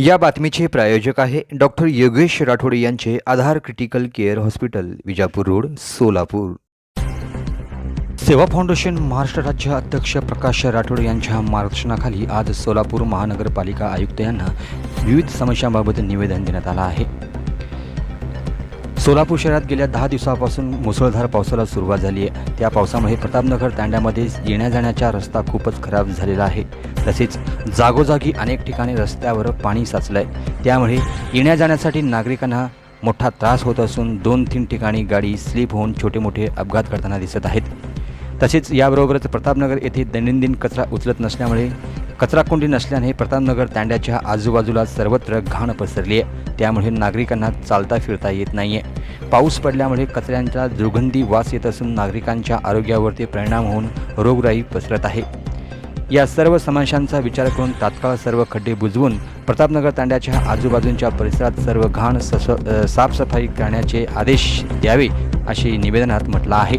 या बातमीचे प्रायोजक आहे डॉक्टर योगेश राठोड यांचे Aadhaar critical care hospital Vijapur road Solapur. Seva foundation Maharashtra राज्य अध्यक्ष प्रकाश राठोड यांच्या मार्गदर्शनाखाली आज सोलापूर महानगरपालिका आयुक्त यांना विविध समस्यांबाबत निवेदन देण्यात आलं आहे. सोलापूर शहरात गेल्या दहा दिवसापासून मुसळधार पावसाला सुरुवात झाली आहे. त्या पावसामुळे प्रतापनगर तांड्यामध्ये येण्या जाण्याचा रस्ता खूपच खराब झालेला आहे. तसेच जागोजागी अनेक ठिकाणी रस्त्यावर पाणी साचलं आहे त्यामुळे येण्या जाण्यासाठी नागरिकांना मोठा त्रास होत असून दोन तीन ठिकाणी गाडी स्लिप होऊन छोटे मोठे अपघात करताना दिसत आहेत. तसेच याबरोबरच प्रतापनगर येथे दैनंदिन कचरा उचलत नसल्यामुळे कचराकुंडी नसल्याने प्रतापनगर तांड्याच्या आजूबाजूला सर्वत्र घाण पसरली आहे. त्यामुळे नागरिकांना चालता फिरता येत नाही आहे पाऊस पडल्यामुळे कचऱ्यांचा दुर्गंधी वास येत असून नागरिकांच्या आरोग्यावरती परिणाम होऊन रोगराई पसरत आहे. या सर्व समस्यांचा विचार करून तात्काळ सर्व खड्डे बुजवून प्रतापनगर तांड्याच्या आजूबाजूंच्या परिसरात सर्व घाण सस साफसफाई करण्याचे आदेश द्यावे असे निवेदनात म्हटलं आहे.